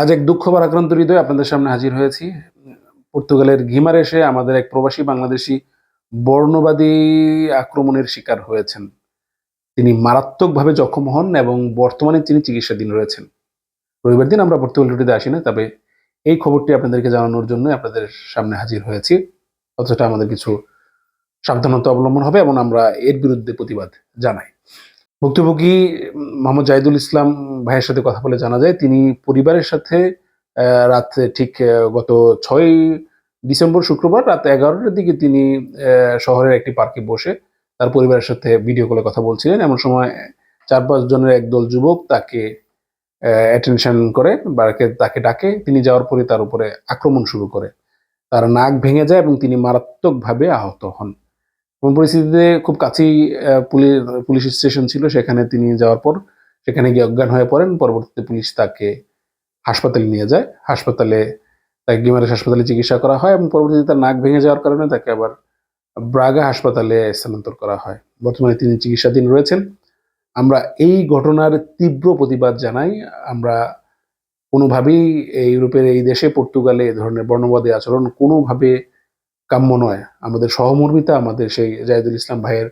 আজ এক দুঃখ ভারাক্রান্ত হৃদয় আপনাদের সামনে হাজির হয়েছি। পর্তুগালের ঘিমারে এসে আমাদের এক প্রবাসী বাংলাদেশি বর্ণবাদী আক্রমণের শিকার হয়েছেন। তিনি মারাত্মকভাবে জখম হন এবং বর্তমানে তিনি চিকিৎসাধীন রয়েছেন। রবিবার দিন আমরা পর্তুগাল রুটিতে আসি না, তবে এই খবরটি আপনাদেরকে জানানোর জন্য আপনাদের সামনে হাজির হয়েছি। অথচ আমাদের কিছু সাবধানতা অবলম্বন হবে এবং আমরা এর বিরুদ্ধে প্রতিবাদ জানাই। ভুক্তভোগী মোহাম্মদ জাহিদুল ইসলাম ভাইয়ের সাথে কথা বলে জানা যায়, তিনি পরিবারের সাথে রাত ঠিক গত ছয় ডিসেম্বর শুক্রবার রাত এগারোটার দিকে তিনি শহরের একটি পার্কে বসে তার পরিবারের সাথে ভিডিও কলে কথা বলছিলেন। এমন সময় চার পাঁচ জনের একদল যুবক তাকে অ্যাটেনশন করে বা তাকে ডাকে। তিনি যাওয়ার পরে তার উপরে আক্রমণ শুরু করে। তার নাক ভেঙে যায় এবং তিনি মারাত্মকভাবে আহত হন। কোন পরিস্থিতিতে খুব কাছেই পুলিশ পুলিশ স্টেশন ছিল, সেখানে তিনি যাওয়ার পর, সেখানে গিয়ে অজ্ঞান হয়ে পড়েন, পরবর্তীতে পুলিশ তাকে হাসপাতালে নিয়ে যায়। হাসপাতালে, তাকে গিমারেস হাসপাতালে চিকিৎসা করা হয় এবং পরবর্তীতে তার নাক ভেঙে যাওয়ার কারণে তাকে আবার ব্রাগা হাসপাতালে স্থানান্তর করা হয়। বর্তমানে তিনি চিকিৎসাধীন রয়েছেন। আমরা এই ঘটনার তীব্র প্রতিবাদ জানাই। আমরা কোনোভাবেই ইউরোপের এই দেশে, পর্তুগালে এই ধরনের বর্ণবাদী আচরণ কোনোভাবে কাম্য নয়। আমাদের সহমর্মিতা আমাদের সেই জাহিদুল ইসলাম ভাইয়ের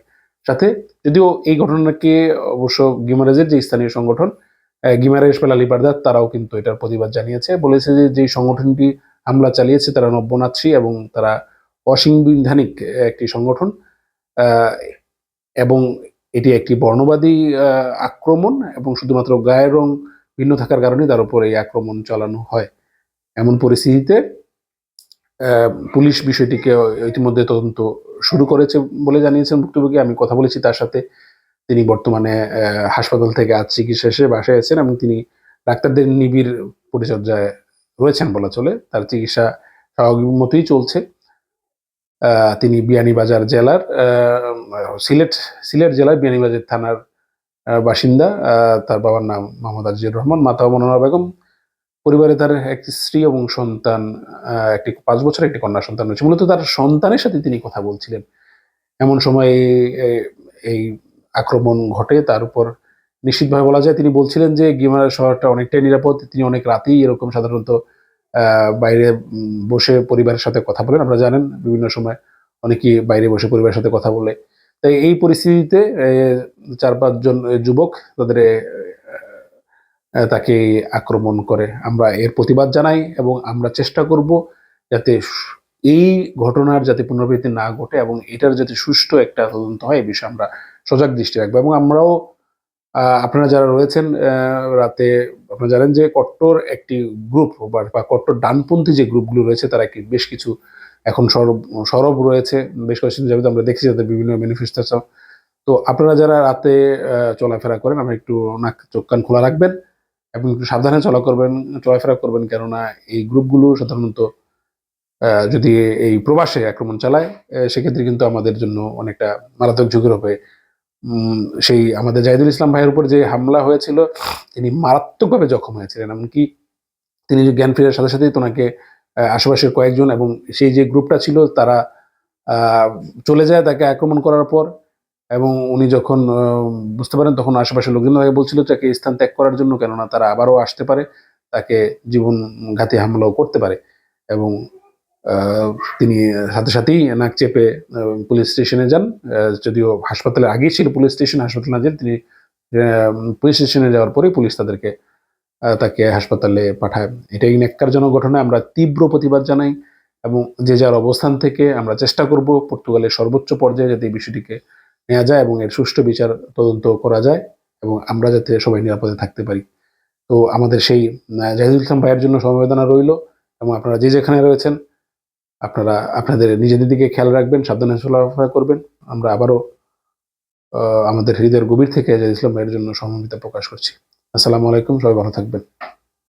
সাথে। যদিও এই ঘটনাকে অবশ্য গিমারেজের যে স্থানীয় সংগঠন গিমারেজ পেলালি বারদার তারাও কিন্তু এটার প্রতিবাদ জানিয়েছে। বলেছে যে যে সংগঠনটি হামলা চালিয়েছে, তারা নব্যনাথী এবং তারা অসাংবিধানিক একটি সংগঠন এবং এটি একটি বর্ণবাদী আক্রমণ এবং শুধুমাত্র গায়ের রং ভিন্ন থাকার কারণে তার উপর এই আক্রমণ চালানো হয়। এমন পরিস্থিতিতে পুলিশ বিষয়টিকে ইতিমধ্যে তদন্ত শুরু করেছে বলে জানিয়েছেন ভুক্তভোগী। আমি কথা বলেছি তার সাথে। তিনি বর্তমানে হাসপাতাল থেকে আজ চিকিৎসা শেষে বাসায় আছেন এবং তিনি ডাক্তারদের নিবিড় পরিচর্যায় রয়েছেন বলা চলে। তার চিকিৎসা স্বাভাবিক মতোই চলছে। তিনি বিয়ানীবাজার জেলার সিলেট সিলেট জেলার বিয়ানীবাজার থানার বাসিন্দা। তার বাবার নাম মোহাম্মদ আজিজুর রহমান, মাতা মনোরা বেগম। পরিবারে তার একটি স্ত্রী এবং সন্তান একটি পাঁচ বছর একটি কন্যা সন্তান রয়েছে। মূলত তার সন্তানের সাথে তিনি কথা বলছিলেন। এমন সময় এই- আক্রমণ ঘটে। তার উপর নিশ্চিতভাবে বলা যায়, তিনি বলছিলেন যে, গিমারা শহরটা অনেকটাই নিরাপদ। তিনি অনেক রাতেই এরকম সাধারণত বাইরে বসে পরিবারের সাথে কথা বলেন। আপনারা জানেন, বিভিন্ন সময় অনেকেই বাইরে বসে পরিবারের সাথে কথা বলে। তাই এই পরিস্থিতিতে চার পাঁচজন যুবক তাদের তাকে আক্রমণ করে। আমরা এর প্রতিবাদ জানাই এবং আমরা চেষ্টা করব যাতে এই ঘটনার যাতে পুনরাবৃত্তি না ঘটে এবং এটার যাতে সুষ্ঠু একটা তদন্ত হয় এই বিষয়ে আমরা সজাগ দৃষ্টি রাখব। এবং আমরাও আপনারা যারা রয়েছেন রাতে আপনারা জানেন যে কট্টর একটি গ্রুপ, বা কট্টর ডানপন্থী যে গ্রুপগুলো রয়েছে, তারা কি বেশ কিছু এখন সরব সরব রয়েছে। বেশ কয়েকদিন যাবে আমরা দেখছি যাদের বিভিন্ন ম্যানিফেস্টেশন তো আপনারা যারা রাতে চলাফেরা করেন, আমরা একটু নাক, চোখ, কান খোলা রাখবেন। এবং একটু সাবধানে চলা করবেন, চলাফেরা করবেন, কেননা এই গ্রুপগুলো সাধারণত যদি এই প্রবাসে আক্রমণ চালায় সেক্ষেত্রে কিন্তু আমাদের জন্য অনেকটা মারাত্মক ঝুঁকির হবে। সেই আমাদের জাহিদুল ইসলাম ভাইয়ের উপর যে হামলা হয়েছিল, তিনি মারাত্মকভাবে জখম হয়েছিলেন। এমনকি তিনি যে জ্ঞান ফেরার সাথে সাথেই তোনাকে আশেপাশের কয়েকজন এবং সেই যে গ্রুপটা ছিল, তারা চলে যায় তাকে আক্রমণ করার পর। এবং উনি যখন বুঝতে পারেন, তখন আশেপাশের লোকজন তাকে বলছিল তাকে স্থান ত্যাগ করার জন্য, কেননা তারা আবারও আসতে পারে, তাকে জীবন ঘাতী হামলাও করতে পারে। এবং তিনি সাথে সাথেই নাক চেপে পুলিশ স্টেশনে যান। যদিও হাসপাতালে আগেই ছিল পুলিশ স্টেশন, হাসপাতালে না যেন তিনি পুলিশ স্টেশনে যাওয়ার পরে পুলিশ তাদেরকে তাকে হাসপাতালে পাঠায়। এটাই ন্যাক্কারজনক ঘটনা। আমরা তীব্র প্রতিবাদ জানাই এবং যে যার অবস্থান থেকে আমরা চেষ্টা করব, পর্তুগালের সর্বোচ্চ পর্যায়ে যাতে এই বিষয়টিকে নেওয়া যায় এবং এর সুষ্ঠু বিচার তদন্ত করা যায় এবং আমরা যাতে সবাই নিরাপদে থাকতে পারি। তো আমাদের সেই জাহিদুল ইসলাম ভাইয়ের জন্য সমবেদনা রইল এবং আপনারা যে যেখানে রয়েছেন, আপনারা, আপনাদের নিজেদের দিকে খেয়াল রাখবেন, সাবধানে চলাফেরা করবেন। আমরা আবারও আমাদের হৃদয়ের গভীর থেকে জাহিদুল ইসলাম ভাইয়ের জন্য সহমর্মিতা প্রকাশ করছি। আসসালামু আলাইকুম, সবাই ভালো থাকবেন।